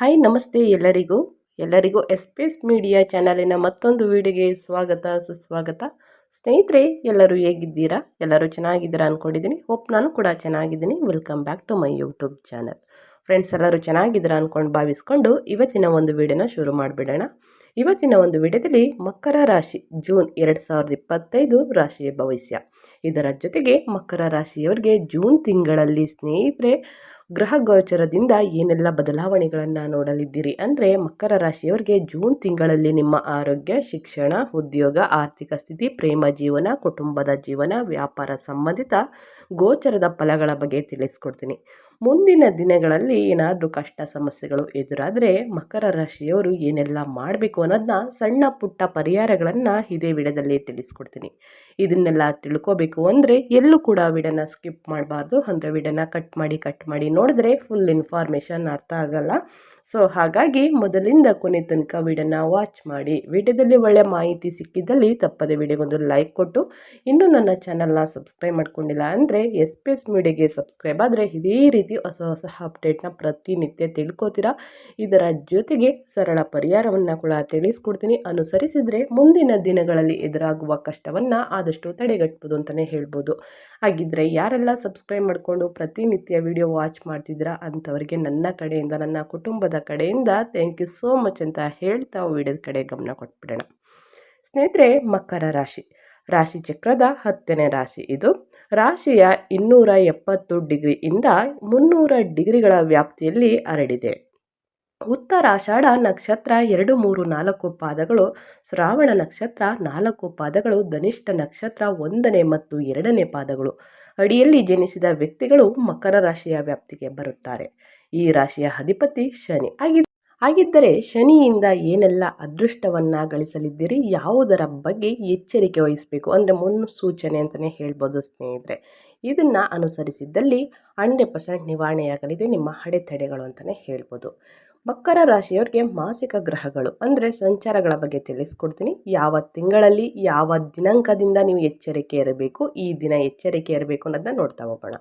Hi, ನಮಸ್ತೆ ಎಲ್ಲರಿಗೂ. ಎಲ್ಲರಿಗೂ ಎಸ್ಪೇಸ್ ಮೀಡಿಯಾ ಚಾನಲಿನ ಮತ್ತೊಂದು ವಿಡಿಯೋಗೆ ಸ್ವಾಗತ, ಸುಸ್ವಾಗತ. ಸ್ನೇಹಿತರೆ, ಎಲ್ಲರೂ ಹೇಗಿದ್ದೀರಾ? ಎಲ್ಲರೂ ಚೆನ್ನಾಗಿದ್ದೀರಾ ಅಂದ್ಕೊಂಡಿದ್ದೀನಿ ಹೋಪ್ ನಾನು ಕೂಡ ಚೆನ್ನಾಗಿದ್ದೀನಿ. Welcome back to my YouTube channel. Friends, ಎಲ್ಲರೂ ಚೆನ್ನಾಗಿದ್ದೀರಾ ಅಂದ್ಕೊಂಡು ಭಾವಿಸ್ಕೊಂಡು ಇವತ್ತಿನ ಒಂದು ವಿಡಿಯೋನ ಶುರು ಮಾಡಿಬಿಡೋಣ. ಇವತ್ತಿನ ಒಂದು ವಿಡಿಯೋದಲ್ಲಿ ಮಕರ ರಾಶಿ, ಜೂನ್ ಎರಡು ಸಾವಿರದ ಇಪ್ಪತ್ತೈದು ರಾಶಿಯ ಭವಿಷ್ಯ. ಇದರ ಜೊತೆಗೆ ಮಕರ ರಾಶಿಯವರಿಗೆ ಜೂನ್ ತಿಂಗಳಲ್ಲಿ ಸ್ನೇಹಿತರೆ ಗ್ರಹ ಗೋಚರದಿಂದ ಏನೆಲ್ಲ ಬದಲಾವಣೆಗಳನ್ನು ನೋಡಲಿದ್ದೀರಿ ಅಂದರೆ ಮಕರ ರಾಶಿಯವರಿಗೆ ಜೂನ್ ತಿಂಗಳಲ್ಲಿ ನಿಮ್ಮ ಆರೋಗ್ಯ, ಶಿಕ್ಷಣ, ಉದ್ಯೋಗ, ಆರ್ಥಿಕ ಸ್ಥಿತಿ, ಪ್ರೇಮ ಜೀವನ, ಕುಟುಂಬದ ಜೀವನ, ವ್ಯಾಪಾರ ಸಂಬಂಧಿತ ಗೋಚರದ ಫಲಗಳ ಬಗ್ಗೆ ತಿಳಿಸ್ಕೊಡ್ತೀನಿ. ಮುಂದಿನ ದಿನಗಳಲ್ಲಿ ಏನಾದರೂ ಕಷ್ಟ ಸಮಸ್ಯೆಗಳು ಎದುರಾದರೆ ಮಕರ ರಾಶಿಯವರು ಏನೆಲ್ಲ ಮಾಡಬೇಕು ಅನ್ನೋದನ್ನ ಸಣ್ಣ ಪುಟ್ಟ ಪರಿಹಾರಗಳನ್ನು ಇದೇ ವಿಡದಲ್ಲಿ ತಿಳಿಸ್ಕೊಡ್ತೀನಿ. ಇದನ್ನೆಲ್ಲ ತಿಳ್ಕೋಬೇಕು ಅಂದರೆ ಎಲ್ಲೂ ಕೂಡ ವಿಡನ ಸ್ಕಿಪ್ ಮಾಡಬಾರ್ದು. ಅಂದರೆ ವಿಡನ ಕಟ್ ಮಾಡಿ ಕಟ್ ಮಾಡಿ ನೋಡಿದ್ರೆ ಫುಲ್ ಇನ್ಫಾರ್ಮೇಷನ್ ಅರ್ಥ ಆಗಲ್ಲ. ಸೊ ಹಾಗಾಗಿ ಮೊದಲಿಂದ ಕೊನೆ ತನಕ ವಿಡಿಯೋನ ವಾಚ್ ಮಾಡಿ. ವಿಡಿಯೋದಲ್ಲಿ ಒಳ್ಳೆ ಮಾಹಿತಿ ಸಿಕ್ಕಿದ್ದಲ್ಲಿ ತಪ್ಪದೆ ವಿಡಿಯೋಗೊಂದು ಲೈಕ್ ಕೊಟ್ಟು. ಇನ್ನೂ ನನ್ನ ಚಾನಲ್ನ ಸಬ್ಸ್ಕ್ರೈಬ್ ಮಾಡ್ಕೊಂಡಿಲ್ಲ ಅಂದರೆ ಎಸ್ ಪಿ ಎಸ್ ಮೀಡಿಯಾಗೆ ಸಬ್ಸ್ಕ್ರೈಬ್ ಆದರೆ ಇದೇ ರೀತಿ ಹೊಸ ಹೊಸ ಅಪ್ಡೇಟ್ನ ಪ್ರತಿನಿತ್ಯ ತಿಳ್ಕೊತೀರಾ? ಇದರ ಜೊತೆಗೆ ಸರಳ ಪರಿಹಾರವನ್ನು ಕೂಡ ತಿಳಿಸ್ಕೊಡ್ತೀನಿ. ಅನುಸರಿಸಿದರೆ ಮುಂದಿನ ದಿನಗಳಲ್ಲಿ ಎದುರಾಗುವ ಕಷ್ಟವನ್ನು ಆದಷ್ಟು ತಡೆಗಟ್ಬೋದು ಅಂತಲೇ ಹೇಳ್ಬೋದು. ಹಾಗಿದ್ದರೆ ಯಾರೆಲ್ಲ ಸಬ್ಸ್ಕ್ರೈಬ್ ಮಾಡಿಕೊಂಡು ಪ್ರತಿನಿತ್ಯ ವಿಡಿಯೋ ವಾಚ್ ಮಾಡ್ತಿದ್ದೀರಾ? ಅಂಥವರಿಗೆ ನನ್ನ ಕಡೆಯಿಂದ ನನ್ನ ಕುಟುಂಬದ ಕಡೆಯಿಂದ ಥ್ಯಾಂಕ್ ಯು ಸೋ ಮಚ್ ಅಂತ ಹೇಳ್ತಾ ವಿಡಿಯೋದ ಕಡೆ ಗಮನ ಕೊಟ್ಬಿಡೋಣ. ಸ್ನೇಹಿತರೆ, ಮಕರ ರಾಶಿ. ರಾಶಿ ಚಕ್ರದ ಹತ್ತನೇ ರಾಶಿ ಇದು. ರಾಶಿಯ ಇನ್ನೂರ ಎಪ್ಪತ್ತು ಡಿಗ್ರಿಯಿಂದ ಮುನ್ನೂರ ಡಿಗ್ರಿಗಳ ವ್ಯಾಪ್ತಿಯಲ್ಲಿ ಹರಡಿದೆ. ಉತ್ತರಾಷಾಢ ನಕ್ಷತ್ರ ಎರಡು, ಮೂರು, ನಾಲ್ಕು ಪಾದಗಳು, ಶ್ರಾವಣ ನಕ್ಷತ್ರ ನಾಲ್ಕು ಪಾದಗಳು, ಧನಿಷ್ಠ ನಕ್ಷತ್ರ ಒಂದನೇ ಮತ್ತು ಎರಡನೇ ಪಾದಗಳು. ಅಡಿಯಲ್ಲಿ ಜನಿಸಿದ ವ್ಯಕ್ತಿಗಳು ಮಕರ ರಾಶಿಯ ವ್ಯಾಪ್ತಿಗೆ ಬರುತ್ತಾರೆ. ಈ ರಾಶಿಯ ಅಧಿಪತಿ ಶನಿ ಆಗಿ ಹಾಗಿದ್ದರೆ ಶನಿಯಿಂದ ಏನೆಲ್ಲ ಅದೃಷ್ಟವನ್ನು ಗಳಿಸಲಿದ್ದೀರಿ, ಯಾವುದರ ಬಗ್ಗೆ ಎಚ್ಚರಿಕೆ ವಹಿಸಬೇಕು ಅಂದರೆ ಮುನ್ಸೂಚನೆ ಅಂತಲೇ ಹೇಳ್ಬೋದು ಸ್ನೇಹಿತರೆ. ಇದನ್ನು ಅನುಸರಿಸಿದ್ದಲ್ಲಿ ಹಂಡ್ರೆಡ್ ಪರ್ಸೆಂಟ್ ನಿವಾರಣೆಯಾಗಲಿದೆ ನಿಮ್ಮ ಅಡೆತಡೆಗಳು ಅಂತಲೇ ಹೇಳ್ಬೋದು. ಮಕರ ರಾಶಿಯವರಿಗೆ ಮಾಸಿಕ ಗ್ರಹಗಳು ಅಂದರೆ ಸಂಚಾರಗಳ ಬಗ್ಗೆ ತಿಳಿಸ್ಕೊಡ್ತೀನಿ. ಯಾವ ತಿಂಗಳಲ್ಲಿ, ಯಾವ ದಿನಾಂಕದಿಂದ ನೀವು ಎಚ್ಚರಿಕೆ ಇರಬೇಕು, ಈ ದಿನ ಎಚ್ಚರಿಕೆ ಇರಬೇಕು ಅನ್ನೋದನ್ನ ನೋಡ್ತಾ ಹೋಗೋಣ.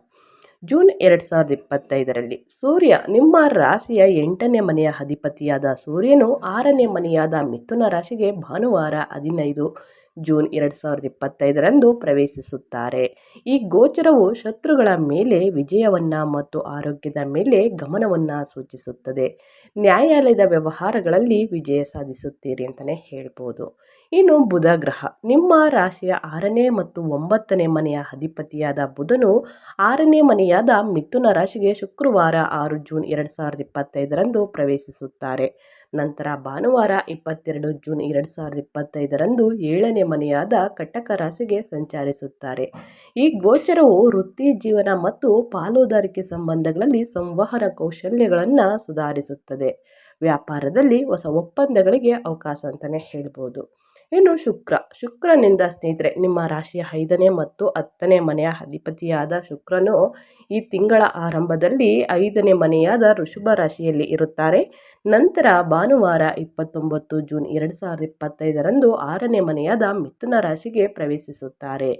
ಜೂನ್ ಎರಡು ಸಾವಿರದ ಇಪ್ಪತ್ತೈದರಲ್ಲಿ. ಸೂರ್ಯ ನಿಮ್ಮ ರಾಶಿಯ ಎಂಟನೇ ಮನೆಯ ಅಧಿಪತಿಯಾದ ಸೂರ್ಯನು ಆರನೇ ಮನೆಯಾದ ಮಿಥುನ ರಾಶಿಗೆ ಭಾನುವಾರ ಹದಿನೈದು. ಜೂನ್ ಎರಡು ಸಾವಿರದ ಇಪ್ಪತ್ತೈದರಂದು ಪ್ರವೇಶಿಸುತ್ತಾರೆ. ಈ ಗೋಚರವು ಶತ್ರುಗಳ ಮೇಲೆ ವಿಜಯವನ್ನು ಮತ್ತು ಆರೋಗ್ಯದ ಮೇಲೆ ಗಮನವನ್ನು ಸೂಚಿಸುತ್ತದೆ. ನ್ಯಾಯಾಲಯದ ವ್ಯವಹಾರಗಳಲ್ಲಿ ವಿಜಯ ಸಾಧಿಸುತ್ತೀರಿ ಅಂತಲೇ ಹೇಳ್ಬೋದು. ಇನ್ನು ಬುಧ ಗ್ರಹ. ನಿಮ್ಮ ರಾಶಿಯ ಆರನೇ ಮತ್ತು ಒಂಬತ್ತನೇ ಮನೆಯ ಅಧಿಪತಿಯಾದ ಬುಧನು ಆರನೇ ಮನೆಯಾದ ಮಿಥುನ ರಾಶಿಗೆ ಶುಕ್ರವಾರ ಆರು ಜೂನ್ ಎರಡು ಸಾವಿರದ ಇಪ್ಪತ್ತೈದರಂದು ಪ್ರವೇಶಿಸುತ್ತಾರೆ. ನಂತರ ಭಾನುವಾರ ಇಪ್ಪತ್ತೆರಡು ಜೂನ್ ಎರಡು ಸಾವಿರದ ಇಪ್ಪತ್ತೈದರಂದು ಏಳನೇ ಮನೆಯಾದ ಕಟಕ ರಾಶಿಗೆ ಸಂಚರಿಸುತ್ತಾರೆ. ಈ ಗೋಚರವು ವೃತ್ತಿ ಜೀವನ ಮತ್ತು ಪಾಲುದಾರಿಕೆ ಸಂಬಂಧಗಳಲ್ಲಿ ಸಂವಹನ ಕೌಶಲ್ಯಗಳನ್ನು ಸುಧಾರಿಸುತ್ತದೆ. ವ್ಯಾಪಾರದಲ್ಲಿ ಹೊಸ ಒಪ್ಪಂದಗಳಿಗೆ ಅವಕಾಶ ಅಂತಲೇ ಹೇಳ್ಬೋದು. ಇನ್ನು ಶುಕ್ರ. ಶುಕ್ರನಿಂದ ಸ್ನೇಹಿತರೆ, ನಿಮ್ಮ ರಾಶಿಯ ಐದನೇ ಮತ್ತು ಹತ್ತನೇ ಮನೆಯ ಅಧಿಪತಿಯಾದ ಶುಕ್ರನು ಈ ತಿಂಗಳ ಆರಂಭದಲ್ಲಿ ಐದನೇ ಮನೆಯಾದ ಋಷಭ ರಾಶಿಯಲ್ಲಿ ಇರುತ್ತಾರೆ. ನಂತರ ಭಾನುವಾರ ಇಪ್ಪತ್ತೊಂಬತ್ತು ಜೂನ್ ಎರಡು ಸಾವಿರದ ಇಪ್ಪತ್ತೈದರಂದು ಆರನೇ ಮನೆಯಾದ ಮಿಥುನ ರಾಶಿಗೆ ಪ್ರವೇಶಿಸುತ್ತಾರೆ.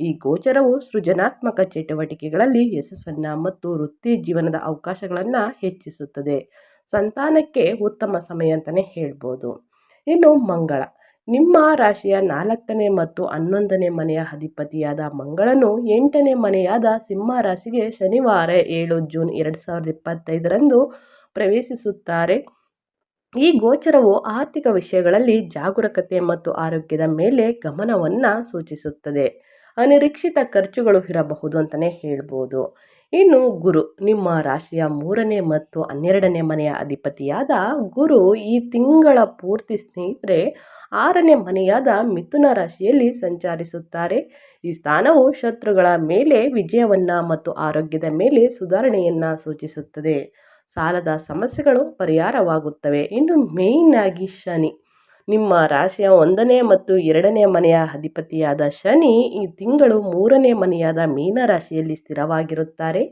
ಈ ಗೋಚರವು ಸೃಜನಾತ್ಮಕ ಚಟುವಟಿಕೆಗಳಲ್ಲಿ ಯಶಸ್ಸನ್ನು ಮತ್ತು ವೃತ್ತಿ ಜೀವನದ ಅವಕಾಶಗಳನ್ನು ಹೆಚ್ಚಿಸುತ್ತದೆ. ಸಂತಾನಕ್ಕೆ ಉತ್ತಮ ಸಮಯ ಅಂತಲೇ ಹೇಳ್ಬೋದು. ಇನ್ನು ಮಂಗಳ. ನಿಮ್ಮ ರಾಶಿಯ ನಾಲ್ಕನೇ ಮತ್ತು ಹನ್ನೊಂದನೇ ಮನೆಯ ಅಧಿಪತಿಯಾದ ಮಂಗಳನು ಎಂಟನೇ ಮನೆಯಾದ ಸಿಂಹ ರಾಶಿಗೆ ಶನಿವಾರ ಏಳು ಜೂನ್ ಎರಡು ಸಾವಿರದ ಇಪ್ಪತ್ತೈದರಂದು ಪ್ರವೇಶಿಸುತ್ತಾರೆ. ಈ ಗೋಚರವು ಆರ್ಥಿಕ ವಿಷಯಗಳಲ್ಲಿ ಜಾಗರೂಕತೆ ಮತ್ತು ಆರೋಗ್ಯದ ಮೇಲೆ ಗಮನವನ್ನು ಸೂಚಿಸುತ್ತದೆ. ಅನಿರೀಕ್ಷಿತ ಖರ್ಚುಗಳು ಇರಬಹುದು ಅಂತಲೇ ಹೇಳ್ಬೋದು. ಇನ್ನು ಗುರು, ನಿಮ್ಮ ರಾಶಿಯ ಮೂರನೇ ಮತ್ತು ಹನ್ನೆರಡನೇ ಮನೆಯ ಅಧಿಪತಿಯಾದ ಗುರು ಈ ತಿಂಗಳ ಪೂರ್ತಿ ಸ್ನೇಹಿತರೆ ಆರನೇ ಮನೆಯಾದ ಮಿಥುನ ರಾಶಿಯಲ್ಲಿ ಸಂಚರಿಸುತ್ತಾರೆ. ಈ ಸ್ಥಾನವು ಶತ್ರುಗಳ ಮೇಲೆ, ವಿಜಯವನ್ನು ಮತ್ತು ಆರೋಗ್ಯದ ಮೇಲೆ ಸುಧಾರಣೆಯನ್ನು ಸೂಚಿಸುತ್ತದೆ. ಸಾಲದ ಸಮಸ್ಯೆಗಳು ಪರಿಹಾರವಾಗುತ್ತವೆ. ಇನ್ನು ಮೇಯ್ನ್ ಆಗಿ ಶನಿ. ನಿಮ್ಮ ರಾಶಿಯ ಒಂದನೇ ಮತ್ತು ಎರಡನೇ ಮನೆಯ ಅಧಿಪತಿಯಾದ ಶನಿ ಈ ತಿಂಗಳು ಮೂರನೇ ಮನೆಯಾದ ಮೀನ ರಾಶಿಯಲ್ಲಿ ಸ್ಥಿರವಾಗಿರುತ್ತಾರೆ.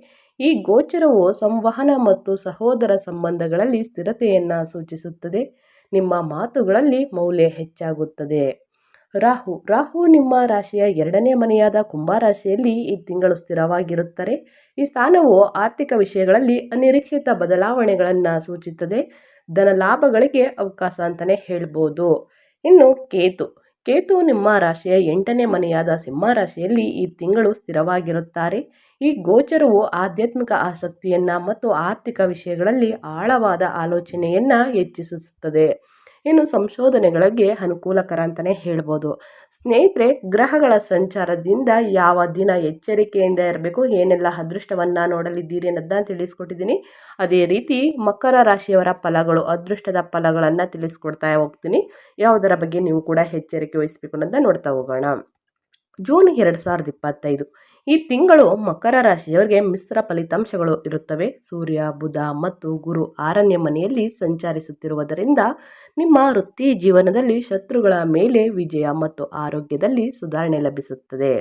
ಈ ಗೋಚರವು ಸಂವಹನ ಮತ್ತು ಸಹೋದರ ಸಂಬಂಧಗಳಲ್ಲಿ ಸ್ಥಿರತೆಯನ್ನು ಸೂಚಿಸುತ್ತದೆ. ನಿಮ್ಮ ಮಾತುಗಳಲ್ಲಿ ಮೌಲ್ಯ ಹೆಚ್ಚಾಗುತ್ತದೆ. ರಾಹು ರಾಹು ನಿಮ್ಮ ರಾಶಿಯ ಎರಡನೇ ಮನೆಯಾದ ಕುಂಭ ರಾಶಿಯಲ್ಲಿ ಈ ತಿಂಗಳು ಸ್ಥಿರವಾಗಿರುತ್ತಾರೆ. ಈ ಸ್ಥಾನವು ಆರ್ಥಿಕ ವಿಷಯಗಳಲ್ಲಿ ಅನಿರೀಕ್ಷಿತ ಬದಲಾವಣೆಗಳನ್ನು ಸೂಚಿಸುತ್ತದೆ. ಧನ ಲಾಭಗಳಿಗೆ ಅವಕಾಶ ಅಂತಲೇ ಹೇಳ್ಬೋದು. ಇನ್ನು ಕೇತು. ಕೇತು ನಿಮ್ಮ ರಾಶಿಯ ಎಂಟನೇ ಮನೆಯಾದ ಸಿಂಹ ರಾಶಿಯಲ್ಲಿ ಈ ತಿಂಗಳು ಸ್ಥಿರವಾಗಿರುತ್ತಾರೆ. ಈ ಗೋಚರವು ಆಧ್ಯಾತ್ಮಿಕ ಆಸಕ್ತಿಯನ್ನು ಮತ್ತು ಆರ್ಥಿಕ ವಿಷಯಗಳಲ್ಲಿ ಆಳವಾದ ಆಲೋಚನೆಯನ್ನು ಹೆಚ್ಚಿಸುತ್ತದೆ. ಇನ್ನು ಸಂಶೋಧನೆಗಳಿಗೆ ಅನುಕೂಲಕರ ಅಂತಲೇ ಹೇಳ್ಬೋದು. ಸ್ನೇಹಿತರೆ, ಗ್ರಹಗಳ ಸಂಚಾರದಿಂದ ಯಾವ ದಿನ ಎಚ್ಚರಿಕೆಯಿಂದ ಇರಬೇಕು, ಏನೆಲ್ಲ ಅದೃಷ್ಟವನ್ನು ನೋಡಲಿದ್ದೀರಿ ಅನ್ನೋದನ್ನ ತಿಳಿಸ್ಕೊಟ್ಟಿದ್ದೀನಿ. ಅದೇ ರೀತಿ ಮಕರ ರಾಶಿಯವರ ಫಲಗಳು, ಅದೃಷ್ಟದ ಫಲಗಳನ್ನು ತಿಳಿಸ್ಕೊಡ್ತಾ ಹೋಗ್ತೀನಿ. ಯಾವುದರ ಬಗ್ಗೆ ನೀವು ಕೂಡ ಎಚ್ಚರಿಕೆ ವಹಿಸಬೇಕು ಅನ್ನೋದನ್ನ ನೋಡ್ತಾ ಹೋಗೋಣ. ಜೂನ್ ಎರಡು ಸಾವಿರದ ಇಪ್ಪತ್ತೈದು. ಈ ತಿಂಗಳು ಮಕರ ರಾಶಿಯವರಿಗೆ ಮಿಶ್ರ ಫಲಿತಾಂಶಗಳು ಇರುತ್ತವೆ. ಸೂರ್ಯ, ಬುಧ ಮತ್ತು ಗುರು ಆರನೇ ಮನೆಯಲ್ಲಿ ಸಂಚರಿಸುತ್ತಿರುವುದರಿಂದ ನಿಮ್ಮ ವೃತ್ತಿ ಜೀವನದಲ್ಲಿ ಶತ್ರುಗಳ ಮೇಲೆ ವಿಜಯ ಮತ್ತು ಆರೋಗ್ಯದಲ್ಲಿ ಸುಧಾರಣೆ ಲಭಿಸುತ್ತದೆ.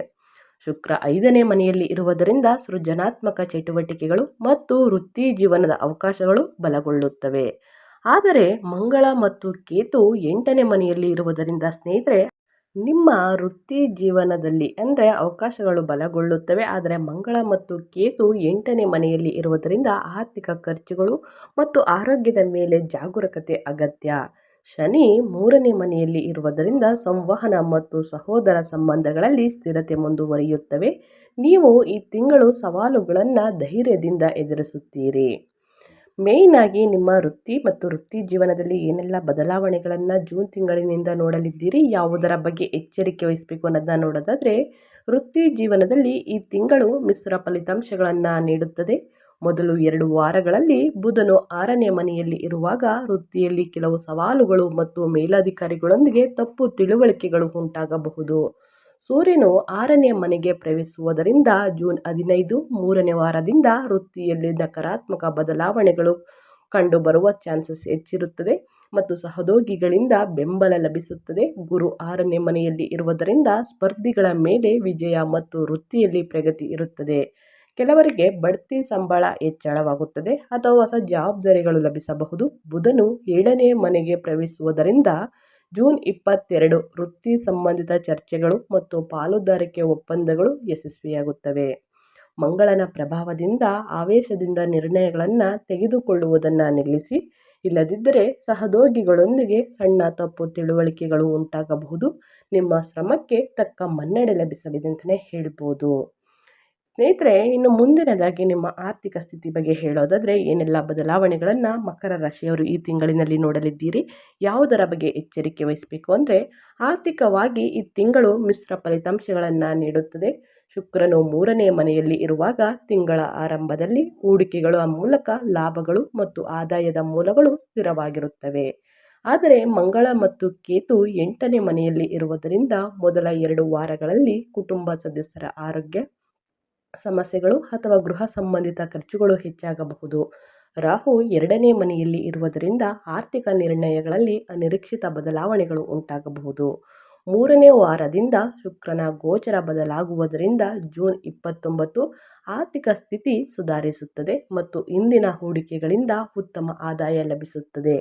ಶುಕ್ರ ಐದನೇ ಮನೆಯಲ್ಲಿ ಇರುವುದರಿಂದ ಸೃಜನಾತ್ಮಕ ಚಟುವಟಿಕೆಗಳು ಮತ್ತು ವೃತ್ತಿ ಜೀವನದ ಅವಕಾಶಗಳು ಬಲಗೊಳ್ಳುತ್ತವೆ. ಆದರೆ ಮಂಗಳ ಮತ್ತು ಕೇತು ಎಂಟನೇ ಮನೆಯಲ್ಲಿ ಇರುವುದರಿಂದ ಸ್ನೇಹಿತರೆ ನಿಮ್ಮ ವೃತ್ತಿ ಜೀವನದಲ್ಲಿ ಅಂದರೆ ಅವಕಾಶಗಳು ಬಲಗೊಳ್ಳುತ್ತವೆ. ಆದರೆ ಮಂಗಳ ಮತ್ತು ಕೇತು ಎಂಟನೇ ಮನೆಯಲ್ಲಿ ಇರುವುದರಿಂದ ಆರ್ಥಿಕ ಖರ್ಚುಗಳು ಮತ್ತು ಆರೋಗ್ಯದ ಮೇಲೆ ಜಾಗರೂಕತೆ ಅಗತ್ಯ. ಶನಿ ಮೂರನೇ ಮನೆಯಲ್ಲಿ ಇರುವುದರಿಂದ ಸಂವಹನ ಮತ್ತು ಸಹೋದರ ಸಂಬಂಧಗಳಲ್ಲಿ ಸ್ಥಿರತೆ ಮುಂದುವರಿಯುತ್ತವೆ. ನೀವು ಈ ತಿಂಗಳು ಸವಾಲುಗಳನ್ನು ಧೈರ್ಯದಿಂದ ಎದುರಿಸುತ್ತೀರಿ. ಮೇಯ್ನಾಗಿ ನಿಮ್ಮ ವೃತ್ತಿ ಮತ್ತು ವೃತ್ತಿ ಜೀವನದಲ್ಲಿ ಏನೆಲ್ಲ ಬದಲಾವಣೆಗಳನ್ನು ಜೂನ್ ತಿಂಗಳಿನಿಂದ ನೋಡಲಿದ್ದೀರಿ? ಯಾವುದರ ಬಗ್ಗೆ ಎಚ್ಚರಿಕೆ ವಹಿಸಬೇಕು ಅನ್ನೋದನ್ನ ನೋಡೋದಾದರೆ, ವೃತ್ತಿ ಜೀವನದಲ್ಲಿ ಈ ತಿಂಗಳು ಮಿಶ್ರ ಫಲಿತಾಂಶಗಳನ್ನು ನೀಡುತ್ತದೆ. ಮೊದಲು ಎರಡು ವಾರಗಳಲ್ಲಿ ಬುಧನು ಆರನೇ ಮನೆಯಲ್ಲಿ ಇರುವಾಗ ವೃತ್ತಿಯಲ್ಲಿ ಕೆಲವು ಸವಾಲುಗಳು ಮತ್ತು ಮೇಲಧಿಕಾರಿಗಳೊಂದಿಗೆ ತಪ್ಪು ತಿಳುವಳಿಕೆಗಳು ಉಂಟಾಗಬಹುದು. ಸೂರ್ಯನು ಆರನೇ ಮನೆಗೆ ಪ್ರವೇಶಿಸುವುದರಿಂದ ಜೂನ್ ಹದಿನೈದು ಮೂರನೇ ವಾರದಿಂದ ವೃತ್ತಿಯಲ್ಲಿ ನಕಾರಾತ್ಮಕ ಬದಲಾವಣೆಗಳು ಕಂಡುಬರುವ ಚಾನ್ಸಸ್ ಹೆಚ್ಚಿರುತ್ತದೆ ಮತ್ತು ಸಹೋದ್ಯೋಗಿಗಳಿಂದ ಬೆಂಬಲ ಲಭಿಸುತ್ತದೆ. ಗುರು ಆರನೇ ಮನೆಯಲ್ಲಿ ಇರುವುದರಿಂದ ಸ್ಪರ್ಧಿಗಳ ಮೇಲೆ ವಿಜಯ ಮತ್ತು ವೃತ್ತಿಯಲ್ಲಿ ಪ್ರಗತಿ ಇರುತ್ತದೆ. ಕೆಲವರಿಗೆ ಬಡ್ತಿ ಸಂಬಳ ಹೆಚ್ಚಳವಾಗುತ್ತದೆ ಅಥವಾ ಹೊಸ ಜವಾಬ್ದಾರಿಗಳು ಲಭಿಸಬಹುದು. ಬುಧನು ಏಳನೇ ಮನೆಗೆ ಪ್ರವೇಶಿಸುವುದರಿಂದ ಜೂನ್ ಇಪ್ಪತ್ತೆರಡು ವೃತ್ತಿ ಸಂಬಂಧಿತ ಚರ್ಚೆಗಳು ಮತ್ತು ಪಾಲುದಾರಿಕೆ ಒಪ್ಪಂದಗಳು ಯಶಸ್ವಿಯಾಗುತ್ತವೆ. ಮಂಗಳನ ಪ್ರಭಾವದಿಂದ ಆವೇಶದಿಂದ ನಿರ್ಣಯಗಳನ್ನು ತೆಗೆದುಕೊಳ್ಳುವುದನ್ನು ನಿಲ್ಲಿಸಿ, ಇಲ್ಲದಿದ್ದರೆ ಸಹೋದ್ಯೋಗಿಗಳೊಂದಿಗೆ ಸಣ್ಣ ತಪ್ಪು ತಿಳುವಳಿಕೆಗಳು ಉಂಟಾಗಬಹುದು. ನಿಮ್ಮ ಶ್ರಮಕ್ಕೆ ತಕ್ಕ ಮನ್ನಣೆ ಲಭಿಸಲಿದೆ ಅಂತಲೇ ಹೇಳ್ಬೋದು. ಸ್ನೇಹಿತರೆ, ಇನ್ನು ಮುಂದಿನದಾಗಿ ನಿಮ್ಮ ಆರ್ಥಿಕ ಸ್ಥಿತಿ ಬಗ್ಗೆ ಹೇಳೋದಾದರೆ, ಏನೆಲ್ಲ ಬದಲಾವಣೆಗಳನ್ನು ಮಕರ ರಾಶಿಯವರು ಈ ತಿಂಗಳಿನಲ್ಲಿ ನೋಡಲಿದ್ದೀರಿ? ಯಾವುದರ ಬಗ್ಗೆ ಎಚ್ಚರಿಕೆ ವಹಿಸಬೇಕು ಅಂದರೆ, ಆರ್ಥಿಕವಾಗಿ ಈ ತಿಂಗಳು ಮಿಶ್ರ ಫಲಿತಾಂಶಗಳನ್ನು ನೀಡುತ್ತದೆ. ಶುಕ್ರನು ಮೂರನೇ ಮನೆಯಲ್ಲಿ ಇರುವಾಗ ತಿಂಗಳ ಆರಂಭದಲ್ಲಿ ಹೂಡಿಕೆಗಳ ಮೂಲಕ ಲಾಭಗಳು ಮತ್ತು ಆದಾಯದ ಮೂಲಗಳು ಸ್ಥಿರವಾಗಿರುತ್ತವೆ. ಆದರೆ, ಮಂಗಳ ಮತ್ತು ಕೇತು ಎಂಟನೇ ಮನೆಯಲ್ಲಿ ಇರುವುದರಿಂದ ಮೊದಲ ಎರಡು ವಾರಗಳಲ್ಲಿ ಕುಟುಂಬ ಸದಸ್ಯರ ಆರೋಗ್ಯ ಸಮಸ್ಯೆಗಳು ಅಥವಾ ಗೃಹ ಸಂಬಂಧಿತ ಖರ್ಚುಗಳು ಹೆಚ್ಚಾಗಬಹುದು. ರಾಹು ಎರಡನೇ ಮನೆಯಲ್ಲಿ ಇರುವುದರಿಂದ ಆರ್ಥಿಕ ನಿರ್ಣಯಗಳಲ್ಲಿ ಅನಿರೀಕ್ಷಿತ ಬದಲಾವಣೆಗಳು ಉಂಟಾಗಬಹುದು. ಮೂರನೇ ವಾರದಿಂದ ಶುಕ್ರನ ಗೋಚರ ಬದಲಾಗುವುದರಿಂದ ಜೂನ್ ಇಪ್ಪತ್ತೊಂಬತ್ತು ಆರ್ಥಿಕ ಸ್ಥಿತಿ ಸುಧಾರಿಸುತ್ತದೆ ಮತ್ತು ಇಂದಿನ ಹೂಡಿಕೆಗಳಿಂದ ಉತ್ತಮ ಆದಾಯ ಲಭಿಸುತ್ತದೆ.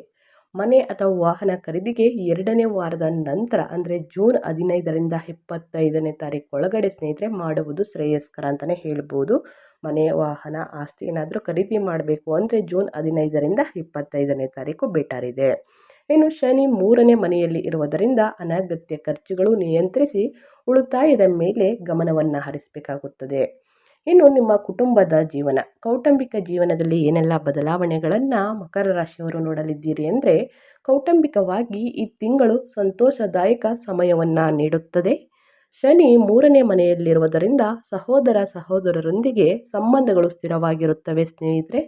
ಮನೆ ಅಥವಾ ವಾಹನ ಖರೀದಿಗೆ ಎರಡನೇ ವಾರದ ನಂತರ, ಅಂದರೆ ಜೂನ್ ಹದಿನೈದರಿಂದ ಇಪ್ಪತ್ತೈದನೇ ತಾರೀಕು ಒಳಗಡೆ ಸ್ನೇಹಿತರೆ ಮಾಡುವುದು ಶ್ರೇಯಸ್ಕರ ಅಂತಲೇ ಹೇಳ್ಬೋದು. ಮನೆ, ವಾಹನ, ಆಸ್ತಿ ಏನಾದರೂ ಖರೀದಿ ಮಾಡಬೇಕು ಅಂದರೆ ಜೂನ್ ಹದಿನೈದರಿಂದ ಇಪ್ಪತ್ತೈದನೇ ತಾರೀಕು ಬೆಟರ್ ಇದೆ. ಇನ್ನು ಶನಿ ಮೂರನೇ ಮನೆಯಲ್ಲಿ ಇರುವುದರಿಂದ ಅನಗತ್ಯ ಖರ್ಚುಗಳು ನಿಯಂತ್ರಿಸಿ ಉಳಿತಾಯದ ಮೇಲೆ ಗಮನವನ್ನು ಹರಿಸಬೇಕಾಗುತ್ತದೆ. ಇನ್ನು ನಿಮ್ಮ ಕುಟುಂಬದ ಜೀವನ, ಕೌಟುಂಬಿಕ ಜೀವನದಲ್ಲಿ ಏನೆಲ್ಲ ಬದಲಾವಣೆಗಳನ್ನು ಮಕರ ರಾಶಿಯವರು ನೋಡಲಿದ್ದೀರಿ ಅಂದರೆ, ಕೌಟುಂಬಿಕವಾಗಿ ಈ ತಿಂಗಳು ಸಂತೋಷದಾಯಕ ಸಮಯವನ್ನು ನೀಡುತ್ತದೆ. ಶನಿ ಮೂರನೇ ಮನೆಯಲ್ಲಿರುವುದರಿಂದ ಸಹೋದರ ಸಹೋದರರೊಂದಿಗೆ ಸಂಬಂಧಗಳು ಸ್ಥಿರವಾಗಿರುತ್ತವೆ ಸ್ನೇಹಿತರೆ.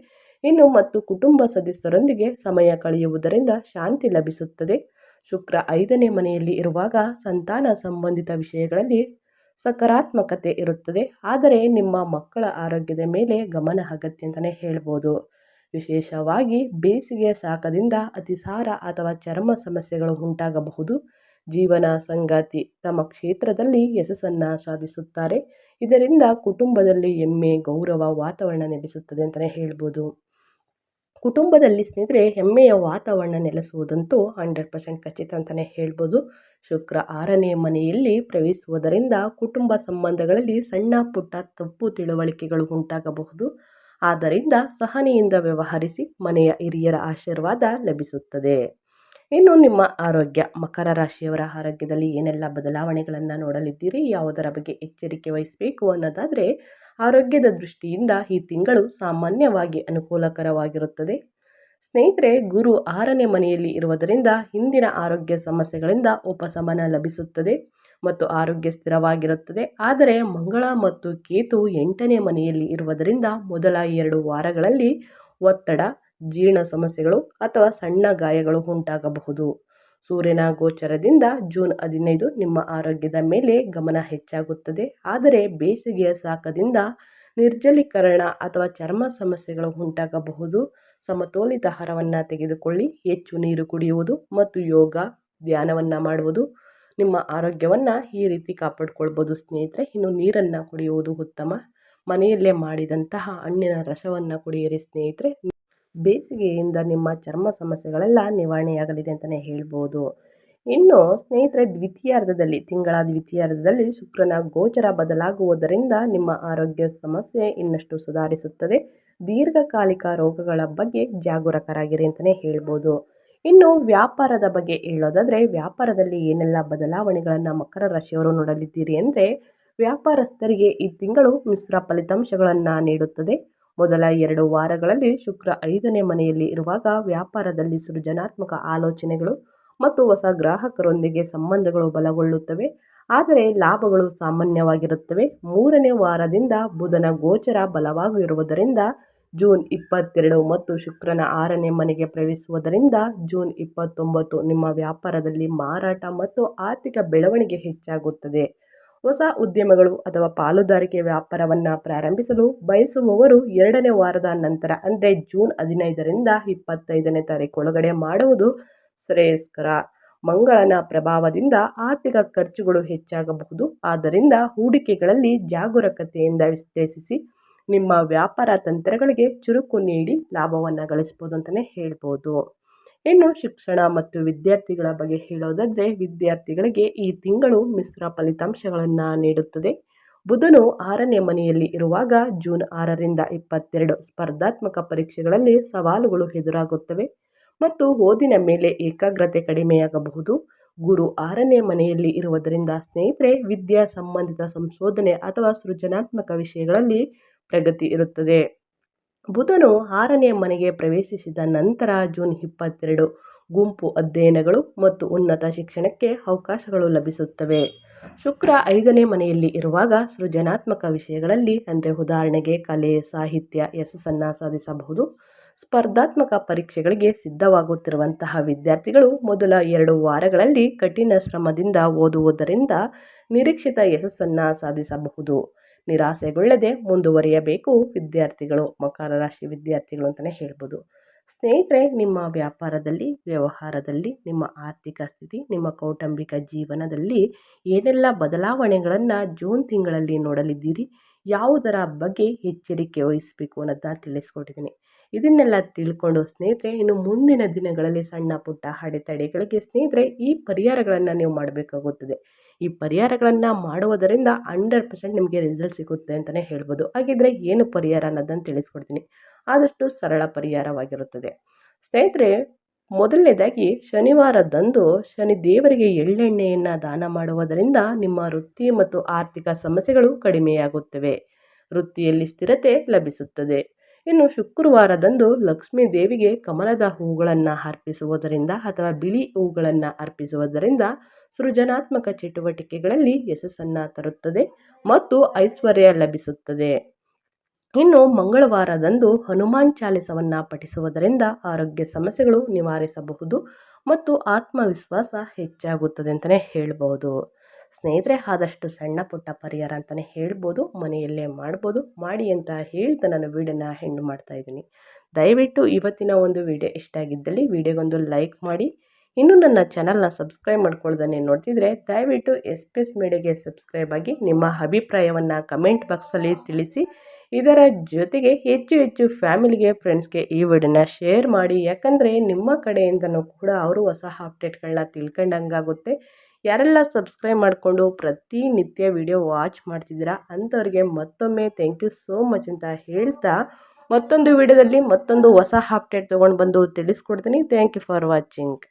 ಇನ್ನು ಮತ್ತು ಕುಟುಂಬ ಸದಸ್ಯರೊಂದಿಗೆ ಸಮಯ ಕಳೆಯುವುದರಿಂದ ಶಾಂತಿ ಲಭಿಸುತ್ತದೆ. ಶುಕ್ರ ಐದನೇ ಮನೆಯಲ್ಲಿ ಇರುವಾಗ ಸಂತಾನ ಸಂಬಂಧಿತ ವಿಷಯಗಳಲ್ಲಿ ಸಕಾರಾತ್ಮಕತೆ ಇರುತ್ತದೆ. ಆದರೆ ನಿಮ್ಮ ಮಕ್ಕಳ ಆರೋಗ್ಯದ ಮೇಲೆ ಗಮನ ಅಗತ್ಯ ಅಂತಲೇ ಹೇಳ್ಬೋದು. ವಿಶೇಷವಾಗಿ ಬೇಸಿಗೆಯ ಶಾಖದಿಂದ ಅತಿಸಾರ ಅಥವಾ ಚರ್ಮ ಸಮಸ್ಯೆಗಳು ಉಂಟಾಗಬಹುದು. ಜೀವನ ಸಂಗಾತಿ ತಮ್ಮ ಕ್ಷೇತ್ರದಲ್ಲಿ ಯಶಸ್ಸನ್ನು ಸಾಧಿಸುತ್ತಾರೆ. ಇದರಿಂದ ಕುಟುಂಬದಲ್ಲಿ ಹೆಮ್ಮೆ, ಗೌರವ ವಾತಾವರಣ ನೆಲೆಸುತ್ತದೆ ಅಂತಲೇ ಹೇಳ್ಬೋದು. ಕುಟುಂಬದಲ್ಲಿ ಸ್ನೇಹಿತರೆ, ಹೆಮ್ಮೆಯ ವಾತಾವರಣ ನೆಲೆಸುವುದಂತೂ ಹಂಡ್ರೆಡ್ ಪರ್ಸೆಂಟ್ ಖಚಿತ ಅಂತಲೇ ಹೇಳ್ಬೋದು. ಶುಕ್ರ ಆರನೇ ಮನೆಯಲ್ಲಿ ಪ್ರವೇಶಿಸುವುದರಿಂದ ಕುಟುಂಬ ಸಂಬಂಧಗಳಲ್ಲಿ ಸಣ್ಣ ಪುಟ್ಟ ತಪ್ಪು ತಿಳುವಳಿಕೆಗಳು ಉಂಟಾಗಬಹುದು. ಆದ್ದರಿಂದ ಸಹನೆಯಿಂದ ವ್ಯವಹರಿಸಿ ಮನೆಯ ಹಿರಿಯರ ಆಶೀರ್ವಾದ ಲಭಿಸುತ್ತದೆ. ಇನ್ನು ನಿಮ್ಮ ಆರೋಗ್ಯ, ಮಕರ ರಾಶಿಯವರ ಆರೋಗ್ಯದಲ್ಲಿ ಏನೆಲ್ಲ ಬದಲಾವಣೆಗಳನ್ನು ನೋಡಲಿದ್ದೀರಿ? ಯಾವುದರ ಬಗ್ಗೆ ಎಚ್ಚರಿಕೆ ವಹಿಸಬೇಕು ಅನ್ನೋದಾದರೆ ಆರೋಗ್ಯದ ದೃಷ್ಟಿಯಿಂದ ಈ ತಿಂಗಳು ಸಾಮಾನ್ಯವಾಗಿ ಅನುಕೂಲಕರವಾಗಿರುತ್ತದೆ. ಸ್ನೇಹಿತರೆ, ಗುರು ಆರನೇ ಮನೆಯಲ್ಲಿ ಇರುವುದರಿಂದ ಹಿಂದಿನ ಆರೋಗ್ಯ ಸಮಸ್ಯೆಗಳಿಂದ ಉಪಶಮನ ಲಭಿಸುತ್ತದೆ ಮತ್ತು ಆರೋಗ್ಯ ಸ್ಥಿರವಾಗಿರುತ್ತದೆ. ಆದರೆ, ಮಂಗಳ ಮತ್ತು ಕೇತು ಎಂಟನೇ ಮನೆಯಲ್ಲಿ ಇರುವುದರಿಂದ ಮೊದಲ ಎರಡು ವಾರಗಳಲ್ಲಿ ಒತ್ತಡ, ಜೀರ್ಣ ಸಮಸ್ಯೆಗಳು ಅಥವಾ ಸಣ್ಣ ಗಾಯಗಳು ಉಂಟಾಗಬಹುದು. ಸೂರ್ಯನ ಗೋಚರದಿಂದ ಜೂನ್ ಹದಿನೈದು ನಿಮ್ಮ ಆರೋಗ್ಯದ ಮೇಲೆ ಗಮನ ಹೆಚ್ಚಾಗುತ್ತದೆ. ಆದರೆ ಬೇಸಿಗೆಯ ಶಾಖದಿಂದ ನಿರ್ಜಲೀಕರಣ ಅಥವಾ ಚರ್ಮ ಸಮಸ್ಯೆಗಳು ಉಂಟಾಗಬಹುದು. ಸಮತೋಲಿತ ಆಹಾರವನ್ನು ತೆಗೆದುಕೊಳ್ಳಿ, ಹೆಚ್ಚು ನೀರು ಕುಡಿಯುವುದು ಮತ್ತು ಯೋಗ, ಧ್ಯಾನವನ್ನು ಮಾಡುವುದು. ನಿಮ್ಮ ಆರೋಗ್ಯವನ್ನು ಈ ರೀತಿ ಕಾಪಾಡಿಕೊಳ್ಬೋದು ಸ್ನೇಹಿತರೆ, ಇನ್ನು ನೀರನ್ನು ಕುಡಿಯುವುದು ಉತ್ತಮ. ಮನೆಯಲ್ಲೇ ಮಾಡಿದಂತಹ ಹಣ್ಣಿನ ರಸವನ್ನು ಕುಡಿಯಿರಿ ಸ್ನೇಹಿತರೆ. ಬೇಸಿಗೆಯಿಂದ ನಿಮ್ಮ ಚರ್ಮ ಸಮಸ್ಯೆಗಳೆಲ್ಲ ನಿವಾರಣೆಯಾಗಲಿದೆ ಅಂತಲೇ ಹೇಳ್ಬೋದು. ಇನ್ನು ಸ್ನೇಹಿತರೆ, ದ್ವಿತೀಯಾರ್ಧದಲ್ಲಿ, ತಿಂಗಳ ದ್ವಿತೀಯಾರ್ಧದಲ್ಲಿ ಶುಕ್ರನ ಗೋಚರ ಬದಲಾಗುವುದರಿಂದ ನಿಮ್ಮ ಆರೋಗ್ಯ ಸಮಸ್ಯೆ ಇನ್ನಷ್ಟು ಸುಧಾರಿಸುತ್ತದೆ. ದೀರ್ಘಕಾಲಿಕ ರೋಗಗಳ ಬಗ್ಗೆ ಜಾಗರೂಕರಾಗಿರಿ ಅಂತಲೇ ಹೇಳ್ಬೋದು. ಇನ್ನು ವ್ಯಾಪಾರದ ಬಗ್ಗೆ ಹೇಳೋದಾದರೆ, ವ್ಯಾಪಾರದಲ್ಲಿ ಏನೆಲ್ಲ ಬದಲಾವಣೆಗಳನ್ನು ಮಕರ ರಾಶಿಯವರು ನೋಡಲಿದ್ದೀರಿ ಅಂದರೆ, ವ್ಯಾಪಾರಸ್ಥರಿಗೆ ಈ ತಿಂಗಳು ಮಿಶ್ರ ಫಲಿತಾಂಶಗಳನ್ನು ನೀಡುತ್ತದೆ. ಮೊದಲ ಎರಡು ವಾರಗಳಲ್ಲಿ ಶುಕ್ರ ಐದನೇ ಮನೆಯಲ್ಲಿ ಇರುವಾಗ ವ್ಯಾಪಾರದಲ್ಲಿ ಸೃಜನಾತ್ಮಕ ಆಲೋಚನೆಗಳು ಮತ್ತು ಹೊಸ ಗ್ರಾಹಕರೊಂದಿಗೆ ಸಂಬಂಧಗಳು ಬಲಗೊಳ್ಳುತ್ತವೆ. ಆದರೆ ಲಾಭಗಳು ಸಾಮಾನ್ಯವಾಗಿರುತ್ತವೆ. ಮೂರನೇ ವಾರದಿಂದ ಬುಧನ ಗೋಚರ ಬಲವಾಗಿರುವುದರಿಂದ ಜೂನ್ ಇಪ್ಪತ್ತೆರಡು ಮತ್ತು ಶುಕ್ರನ ಆರನೇ ಮನೆಗೆ ಪ್ರವೇಶಿಸುವುದರಿಂದ ಜೂನ್ ಇಪ್ಪತ್ತೊಂಬತ್ತು ನಿಮ್ಮ ವ್ಯಾಪಾರದಲ್ಲಿ ಮಾರಾಟ ಮತ್ತು ಆರ್ಥಿಕ ಬೆಳವಣಿಗೆ ಹೆಚ್ಚಾಗುತ್ತದೆ. ಹೊಸ ಉದ್ಯಮಗಳು ಅಥವಾ ಪಾಲುದಾರಿಕೆ ವ್ಯಾಪಾರವನ್ನು ಪ್ರಾರಂಭಿಸಲು ಬಯಸುವವರು ಎರಡನೇ ವಾರದ ನಂತರ, ಅಂದರೆ ಜೂನ್ ಹದಿನೈದರಿಂದ ಇಪ್ಪತ್ತೈದನೇ ತಾರೀಕು ಒಳಗಡೆ ಮಾಡುವುದು ಶ್ರೇಯಸ್ಕರ. ಮಂಗಳನ ಪ್ರಭಾವದಿಂದ ಆರ್ಥಿಕ ಖರ್ಚುಗಳು ಹೆಚ್ಚಾಗಬಹುದು. ಆದ್ದರಿಂದ ಹೂಡಿಕೆಗಳಲ್ಲಿ ಜಾಗರೂಕತೆಯಿಂದ ವಿಶ್ಲೇಷಿಸಿ ನಿಮ್ಮ ವ್ಯಾಪಾರ ತಂತ್ರಗಳಿಗೆ ಚುರುಕು ನೀಡಿ ಲಾಭವನ್ನು ಗಳಿಸ್ಬೋದು ಅಂತಲೇ ಹೇಳ್ಬೋದು. ಇನ್ನು ಶಿಕ್ಷಣ ಮತ್ತು ವಿದ್ಯಾರ್ಥಿಗಳ ಬಗ್ಗೆ ಹೇಳೋದಾದರೆ ವಿದ್ಯಾರ್ಥಿಗಳಿಗೆ ಈ ತಿಂಗಳು ಮಿಶ್ರ ಫಲಿತಾಂಶಗಳನ್ನು ನೀಡುತ್ತದೆ. ಬುಧನು ಆರನೇ ಮನೆಯಲ್ಲಿ ಇರುವಾಗ ಜೂನ್ ಆರರಿಂದ ಇಪ್ಪತ್ತೆರಡು ಸ್ಪರ್ಧಾತ್ಮಕ ಪರೀಕ್ಷೆಗಳಲ್ಲಿ ಸವಾಲುಗಳು ಎದುರಾಗುತ್ತವೆ ಮತ್ತು ಓದಿನ ಮೇಲೆ ಏಕಾಗ್ರತೆ ಕಡಿಮೆಯಾಗಬಹುದು. ಗುರು ಆರನೇ ಮನೆಯಲ್ಲಿ ಇರುವುದರಿಂದ ಸ್ನೇಹಿತರೆ, ವಿದ್ಯಾ ಸಂಬಂಧಿತ ಸಂಶೋಧನೆ ಅಥವಾ ಸೃಜನಾತ್ಮಕ ವಿಷಯಗಳಲ್ಲಿ ಪ್ರಗತಿ ಇರುತ್ತದೆ. ಬುಧನು ಆರನೇ ಮನೆಗೆ ಪ್ರವೇಶಿಸಿದ ನಂತರ ಜೂನ್ ಇಪ್ಪತ್ತೆರಡು, ಗುಂಪು ಅಧ್ಯಯನಗಳು ಮತ್ತು ಉನ್ನತ ಶಿಕ್ಷಣಕ್ಕೆ ಅವಕಾಶಗಳು ಲಭಿಸುತ್ತವೆ. ಶುಕ್ರ ಐದನೇ ಮನೆಯಲ್ಲಿ ಇರುವಾಗ ಸೃಜನಾತ್ಮಕ ವಿಷಯಗಳಲ್ಲಿ, ಅಂದರೆ ಉದಾಹರಣೆಗೆ ಕಲೆ, ಸಾಹಿತ್ಯ, ಯಶಸ್ಸನ್ನು ಸಾಧಿಸಬಹುದು. ಸ್ಪರ್ಧಾತ್ಮಕ ಪರೀಕ್ಷೆಗಳಿಗೆ ಸಿದ್ಧವಾಗುತ್ತಿರುವಂತಹ ವಿದ್ಯಾರ್ಥಿಗಳು ಮೊದಲ ಎರಡು ವಾರಗಳಲ್ಲಿ ಕಠಿಣ ಶ್ರಮದಿಂದ ಓದುವುದರಿಂದ ನಿರೀಕ್ಷಿತ ಯಶಸ್ಸನ್ನು ಸಾಧಿಸಬಹುದು. ನಿರಾಸೆಗೊಳ್ಳದೆ ಮುಂದುವರಿಯಬೇಕು. ವಿದ್ಯಾರ್ಥಿಗಳು ಮಕರ ರಾಶಿ ವಿದ್ಯಾರ್ಥಿಗಳು ಅಂತಲೇ ಹೇಳ್ಬೋದು. ಸ್ನೇಹಿತರೆ, ನಿಮ್ಮ ವ್ಯಾಪಾರದಲ್ಲಿ, ವ್ಯವಹಾರದಲ್ಲಿ, ನಿಮ್ಮ ಆರ್ಥಿಕ ಸ್ಥಿತಿ, ನಿಮ್ಮ ಕೌಟುಂಬಿಕ ಜೀವನದಲ್ಲಿ ಏನೆಲ್ಲ ಬದಲಾವಣೆಗಳನ್ನು ಜೂನ್ ತಿಂಗಳಲ್ಲಿ ನೋಡಲಿದ್ದೀರಿ? ಯಾವುದರ ಬಗ್ಗೆ ಎಚ್ಚರಿಕೆ ವಹಿಸಬೇಕು ಅನ್ನೋದನ್ನ ತಿಳಿಸ್ಕೊಟ್ಟಿದ್ದೀನಿ. ಇದನ್ನೆಲ್ಲ ತಿಳ್ಕೊಂಡು ಸ್ನೇಹಿತರೆ, ಇನ್ನು ಮುಂದಿನ ದಿನಗಳಲ್ಲಿ ಸಣ್ಣ ಪುಟ್ಟ ಅಡೆತಡೆಗಳಿಗೆ ಸ್ನೇಹಿತರೆ, ಈ ಪರಿಹಾರಗಳನ್ನು ನೀವು ಮಾಡಬೇಕಾಗುತ್ತದೆ. ಈ ಪರಿಹಾರಗಳನ್ನು ಮಾಡುವುದರಿಂದ ಹಂಡ್ರೆಡ್ ಪರ್ಸೆಂಟ್ ನಿಮಗೆ ರಿಸಲ್ಟ್ ಸಿಗುತ್ತೆ ಅಂತಲೇ ಹೇಳ್ಬೋದು. ಹಾಗಿದ್ರೆ ಏನು ಪರಿಹಾರ ಅನ್ನೋದನ್ನು ತಿಳಿಸ್ಕೊಡ್ತೀನಿ. ಆದಷ್ಟು ಸರಳ ಪರಿಹಾರವಾಗಿರುತ್ತದೆ. ಸ್ನೇಹಿತರೆ, ಮೊದಲನೇದಾಗಿ ಶನಿವಾರದಂದು ಶನಿ ದೇವರಿಗೆ ಎಳ್ಳೆಣ್ಣೆಯನ್ನು ದಾನ ಮಾಡುವುದರಿಂದ ನಿಮ್ಮ ವೃತ್ತಿ ಮತ್ತು ಆರ್ಥಿಕ ಸಮಸ್ಯೆಗಳು ಕಡಿಮೆಯಾಗುತ್ತವೆ. ವೃತ್ತಿಯಲ್ಲಿ ಸ್ಥಿರತೆ ಲಭಿಸುತ್ತದೆ. ಇನ್ನು ಶುಕ್ರವಾರದಂದು ಲಕ್ಷ್ಮೀ ದೇವಿಗೆ ಕಮಲದ ಹೂಗಳನ್ನು ಅರ್ಪಿಸುವುದರಿಂದ ಅಥವಾ ಬಿಳಿ ಹೂಗಳನ್ನು ಅರ್ಪಿಸುವುದರಿಂದ ಸೃಜನಾತ್ಮಕ ಚಟುವಟಿಕೆಗಳಲ್ಲಿ ಯಶಸ್ಸನ್ನು ತರುತ್ತದೆ ಮತ್ತು ಐಶ್ವರ್ಯ ಲಭಿಸುತ್ತದೆ. ಇನ್ನು ಮಂಗಳವಾರದಂದು ಹನುಮಾನ್ ಚಾಲಿಸವನ್ನು ಪಠಿಸುವುದರಿಂದ ಆರೋಗ್ಯ ಸಮಸ್ಯೆಗಳು ನಿವಾರಿಸಬಹುದು ಮತ್ತು ಆತ್ಮವಿಶ್ವಾಸ ಹೆಚ್ಚಾಗುತ್ತದೆ ಅಂತಲೇ ಹೇಳ್ಬೋದು ಸ್ನೇಹಿತರೆ, ಆದಷ್ಟು ಸಣ್ಣ ಪುಟ್ಟ ಪರಿಹಾರ ಅಂತಲೇ ಹೇಳ್ಬೋದು, ಮನೆಯಲ್ಲೇ ಮಾಡ್ಬೋದು. ಮಾಡಿ ಅಂತ ಹೇಳ್ತಾ ನಾನು ವೀಡಿಯೋನ ಹೆಣ್ಣು ಮಾಡ್ತಾ ಇದ್ದೀನಿ. ದಯವಿಟ್ಟು ಇವತ್ತಿನ ಒಂದು ವಿಡಿಯೋ ಇಷ್ಟ ಆಗಿದ್ದಲ್ಲಿ ವಿಡಿಯೋಗೊಂದು ಲೈಕ್ ಮಾಡಿ. ಇನ್ನೂ ನನ್ನ ಚಾನಲ್ನ ಸಬ್ಸ್ಕ್ರೈಬ್ ಮಾಡ್ಕೊಳ್ದೇ ನೋಡ್ತಿದ್ರೆ, ದಯವಿಟ್ಟು ಎಸ್ ಪಿ ಎಸ್ ಮೀಡಿಯಾಗೆ ಸಬ್ಸ್ಕ್ರೈಬ್ ಆಗಿ ನಿಮ್ಮ ಅಭಿಪ್ರಾಯವನ್ನು ಕಮೆಂಟ್ ಬಾಕ್ಸಲ್ಲಿ ತಿಳಿಸಿ. ಇದರ ಜೊತೆಗೆ ಹೆಚ್ಚು ಹೆಚ್ಚು ಫ್ಯಾಮಿಲಿಗೆ, ಫ್ರೆಂಡ್ಸ್ಗೆ ಈ ವಿಡಿಯೋನ ಶೇರ್ ಮಾಡಿ. ಯಾಕಂದರೆ ನಿಮ್ಮ ಕಡೆಯಿಂದನೂ ಕೂಡ ಅವರು ಹೊಸ ಅಪ್ಡೇಟ್ಗಳನ್ನ ತಿಳ್ಕೊಂಡಂಗಾಗುತ್ತೆ. ಯಾರೆಲ್ಲ ಸಬ್ಸ್ಕ್ರೈಬ್ ಮಾಡಿಕೊಂಡು ಪ್ರತಿನಿತ್ಯ ವಿಡಿಯೋ ವಾಚ್ ಮಾಡ್ತಿದ್ದೀರಾ ಅಂಥವ್ರಿಗೆ ಮತ್ತೊಮ್ಮೆ ಥ್ಯಾಂಕ್ ಯು ಸೋ ಮಚ್ ಅಂತ ಹೇಳ್ತಾ ಮತ್ತೊಂದು ವಿಡಿಯೋದಲ್ಲಿ ಮತ್ತೊಂದು ಹೊಸ ಅಪ್ಡೇಟ್ ತೊಗೊಂಡು ಬಂದು ತಿಳಿಸ್ಕೊಡ್ತೀನಿ. Thank you for watching